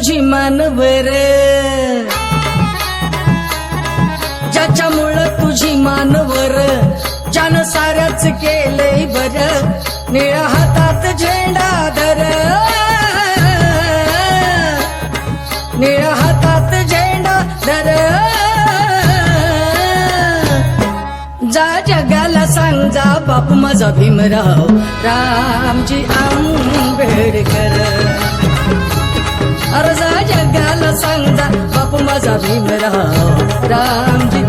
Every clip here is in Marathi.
तुझी मानवर. ज्याच्यामुळं तुझी मानवर. ज्यानं साऱ्याच केलंय बर. निळ्या हातात झेंडा धर. निळ्या हातात झेंडा धर. जा जगाला सांग जा बाप माझा भीमराव. रामजी आंबेडकर. अर्जा जगाला सांग बापू बाप माझा भीमराव. रामजी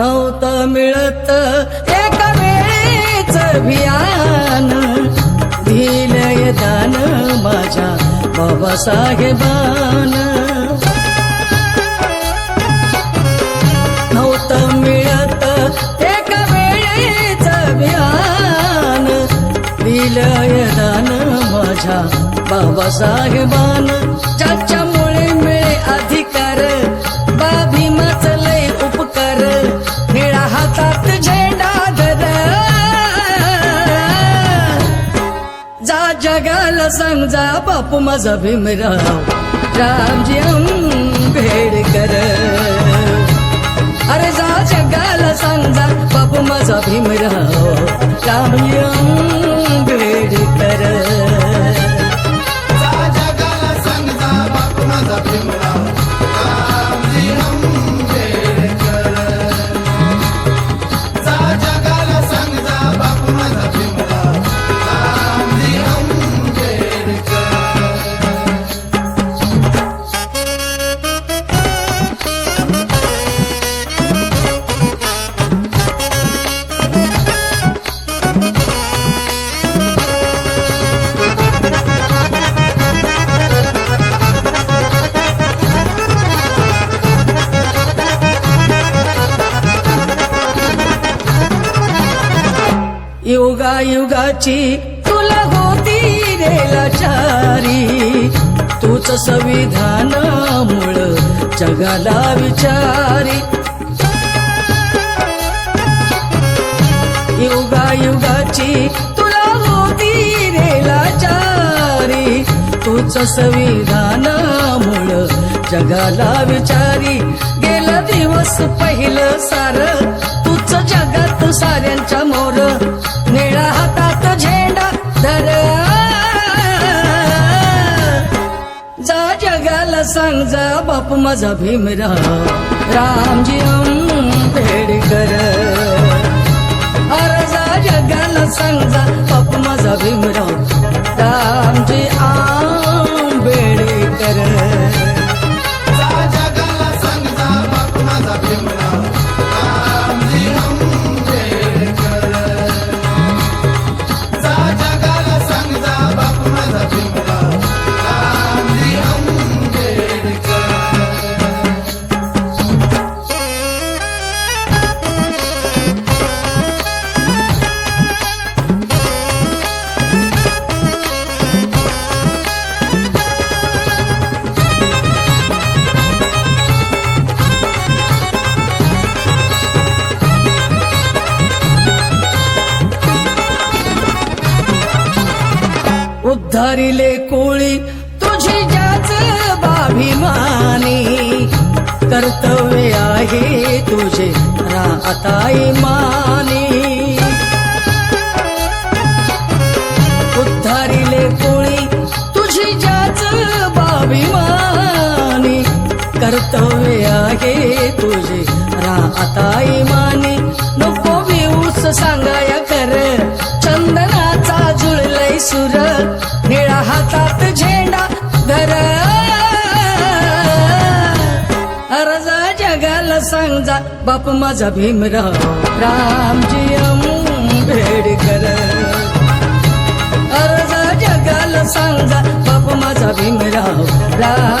नव्हतं मिळत. एका वेळेच भियान दिलय दान माझ्या बाबासाहेबान. नव्हतं मिळत. एका वेळेच भियान दिलय दान माझ्या बाबासाहेबान. ज्याच्यामुळे जा बापू माझा भीमराव. रामजी आंबेडकर अरे जा जगाला सांग जा बापू माझा भीमराव. रामजी आंबेडकर जा युगायुगाची तुला होती रे लाचारी. तूच संविधान मुळ जगाला विचारी. युगायुगाची तुला होती रे लाचारी. तूच संविधान मुळ जगाला विचारी. गेला दिवस पहिलं सार. तूच जगात साऱ्यांच्या मोर. जा बाप माझा भीमराव. रामजी आंबेडकर उद्धारिले कोळी तुझी ज्याच बाभिमानी कर्तव्य आहे तुझे राहताई मानी. उद्धारिले कोळी तुझी ज्याच बाभिमानी कर्तव्य आहे तुझे राहताई मानी. नको विऊस सांगाया कर चंदनाचा जुळलय सुर. हातात झेंडा धर. अर्जा जगाला सांगजा बाप माझा भीमराव. रामजी भेड कर अर्जा जगाला सांगजा बाप माझा भीमराव. राम